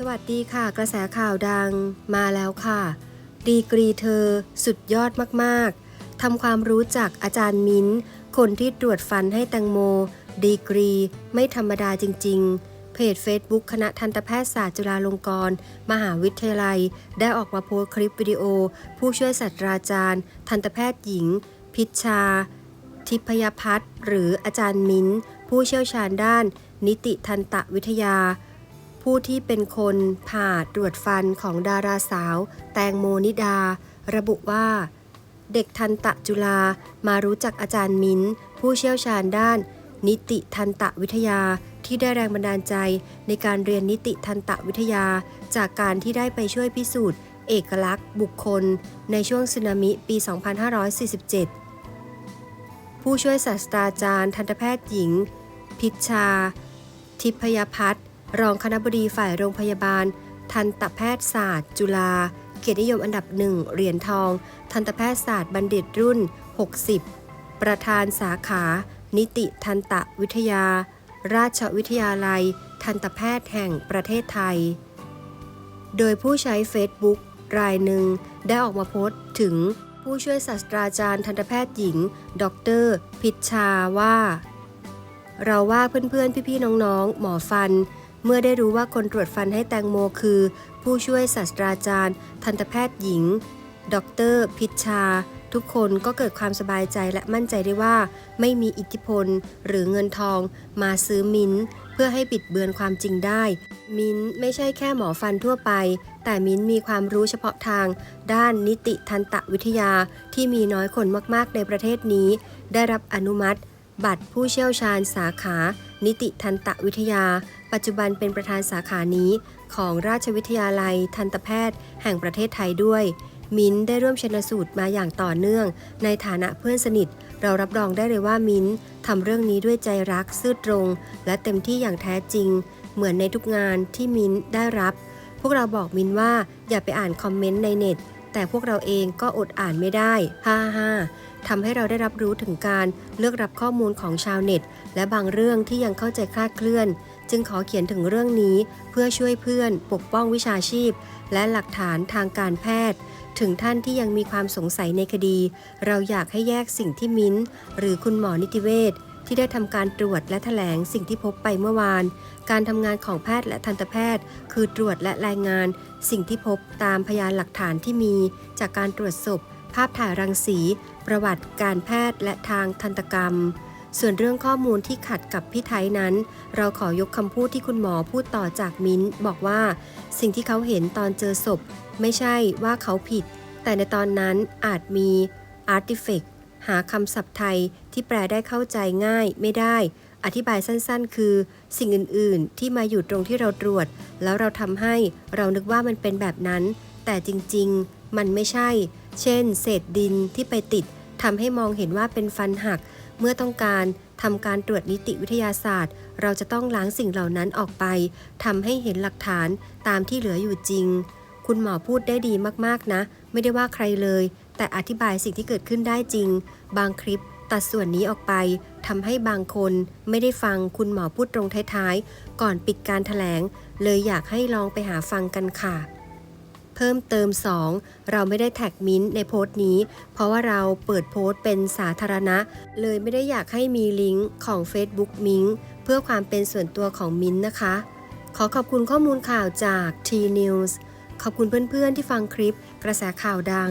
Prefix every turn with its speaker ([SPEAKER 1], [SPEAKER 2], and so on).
[SPEAKER 1] สวัสดีค่ะ กระแสข่าวดังมาแล้วค่ะ ดีกรีเธอ สุดยอดมากๆทำความรู้จักอาจารย์มิ้น คนที่ตรวจฟันให้แตงโม ดีกรี ไม่ธรรมดาจริง ๆ เพจ Facebook คณะทันตแพทยศาสตร์จุฬาลงกรณ์มหาวิทยาลัย ได้ออกมาโพสคลิปวิดีโอ ผู้ช่วยศาสตราจารย์ ทันตแพทย์หญิง พิชชา ทิพยพัฒน์หรืออาจารย์มิ้น ผู้เชี่ยวชาญด้าน นิติทันตวิทยา ผู้ที่เป็นคนผ่าตรวจฟันของดาราสาว แตงโมนิดา ระบุว่า เด็กทันตะจุฬามารู้จักอาจารย์มิ้น ผู้เชี่ยวชาญด้าน นิติทันตะวิทยาที่ได้แรงบันดาลใจในการเรียนนิติทันตวิทยา จากการที่ได้ไปช่วยพิสูจน์ เอกลักษณ์ บุคคล ในช่วงสึนามิปี 2547 ผู้ช่วยศาสตราจารย์ทันตแพทย์หญิงพิชชา ทิพยพัฒน์ รองคณบดีฝ่ายโรงพยาบาล ทันตแพทยศาสตร์ จุฬาเกียรตินิยมอันดับหนึ่งเหรียญทอง ทันตแพทยศาสตร์บัณฑิตรุ่น 60 ประธานสาขา นิติทันตวิทยา ราชวิทยาลัย ทันตแพทย์แห่งประเทศไทย โดยผู้ใช้ Facebook รายหนึ่งได้ออกมาโพสต์ถึงผู้ช่วยศาสตราจารย์ทันตแพทย์หญิง ดร พิชชาว่า เราว่าเพื่อนๆ พี่ๆ น้องๆ หมอฟัน เมื่อได้รู้ว่าคนตรวจฟันให้แตงโมคือ ผู้ช่วยศาสตราจารย์ ทันตแพทย์หญิง ดร พิชชา ทุกคนก็เกิดความสบายใจและมั่นใจได้ว่า ไม่มีอิทธิพล หรือเงินทอง มาซื้อมิ้นท์เพื่อให้บิดเบือนความจริงได้ มิ้นท์ไม่ใช่แค่หมอฟันทั่วไป แต่มิ้นท์มีความรู้เฉพาะทาง ด้านนิติทันตวิทยาที่มีน้อยคนมากๆในประเทศนี้ ได้รับอนุมัติ บัตรผู้เชี่ยวชาญสาขา นิติทันตวิทยา ปัจจุบันเป็นประธานสาขานี้ ของราชวิทยาลัยทันตแพทย์ แห่งประเทศไทยด้วย มิ้นได้ร่วมชนสูตรมาอย่างต่อเนื่อง ในฐานะเพื่อนสนิท เรารับรองได้เลยว่ามิ้นทำเรื่องนี้ด้วยใจรักซื่อตรง และเต็มที่อย่างแท้จริง เหมือนในทุกงานที่มิ้นได้รับ พวกเราบอกมิ้นว่าอย่าไปอ่านคอมเมนต์ในเน็ต แต่พวกเราเองก็อดอ่านไม่ได้ฮ่าฮ่าทำให้เราได้รับรู้ถึงการเลือกรับข้อมูลของชาวเน็ต และบางเรื่องที่ยังเข้าใจคลาดเคลื่อน จึงขอเขียนถึงเรื่องนี้เพื่อช่วยเพื่อน ปกป้องวิชาชีพ และหลักฐานทางการแพทย์ ถึงท่านที่ยังมีความสงสัยในคดี เราอยากให้แยกสิ่งที่มิ้นท์หรือคุณหมอนิติเวช ที่ได้ทำการตรวจและแถลงสิ่งที่พบไปเมื่อวาน การทำงานของแพทย์และทันตแพทย์ คือตรวจและรายงาน สิ่งที่พบตามพยานหลักฐานที่มี จากการตรวจศพ ภาพถ่ายรังสี ประวัติการแพทย์และทางทันตกรรม ส่วนเรื่องข้อมูลที่ขัดกับพี่ไทยนั้น เราขอยกคำพูดที่คุณหมอพูดต่อจากมิ้นบอกว่า สิ่งที่เขาเห็นตอนเจอศพ ไม่ใช่ว่าเขาผิด แต่ในตอนนั้นอาจมีอาร์ติเฟก หาคำศัพท์ไทยที่แปลได้เข้าใจง่ายไม่ได้ อธิบายสั้นๆ คือ สิ่งอื่นๆ ที่มาอยู่ตรงที่เราตรวจ แล้วเราทำให้เรานึกว่ามันเป็นแบบนั้น แต่จริงๆ มันไม่ใช่ เช่น เศษดินที่ไปติดทำให้มองเห็นว่าเป็นฟันหัก เมื่อต้องการทำการตรวจนิติวิทยาศาสตร์ เราจะต้องล้างสิ่งเหล่านั้นออกไปทำให้เห็นหลักฐานตามที่เหลืออยู่จริง คุณหมอพูดได้ดีมากๆนะ ไม่ได้ว่าใครเลย แต่อธิบายสิ่งที่เกิดขึ้นได้จริง บางคลิปตัดส่วนนี้ออกไปทำให้บางคนไม่ได้ฟังคุณหมอพูดตรงท้ายๆ ก่อนปิดการถแถลง เลยอยากให้ลองไปหาฟังกันค่ะ เพิ่มเติม 2 เราไม่ได้แท็กมิ้นในโพสต์นี้ เพราะว่าเราเปิดโพสต์เป็นสาธารณะ เลยไม่ได้อยากให้มีลิงก์ของ Facebook มิ้งเพื่อความเป็นส่วนตัวของมิ้นนะคะ ขอขอบคุณข้อมูลข่าวจาก T News ขอบคุณเพื่อนๆที่ฟังคลิปกระแสข่าวดัง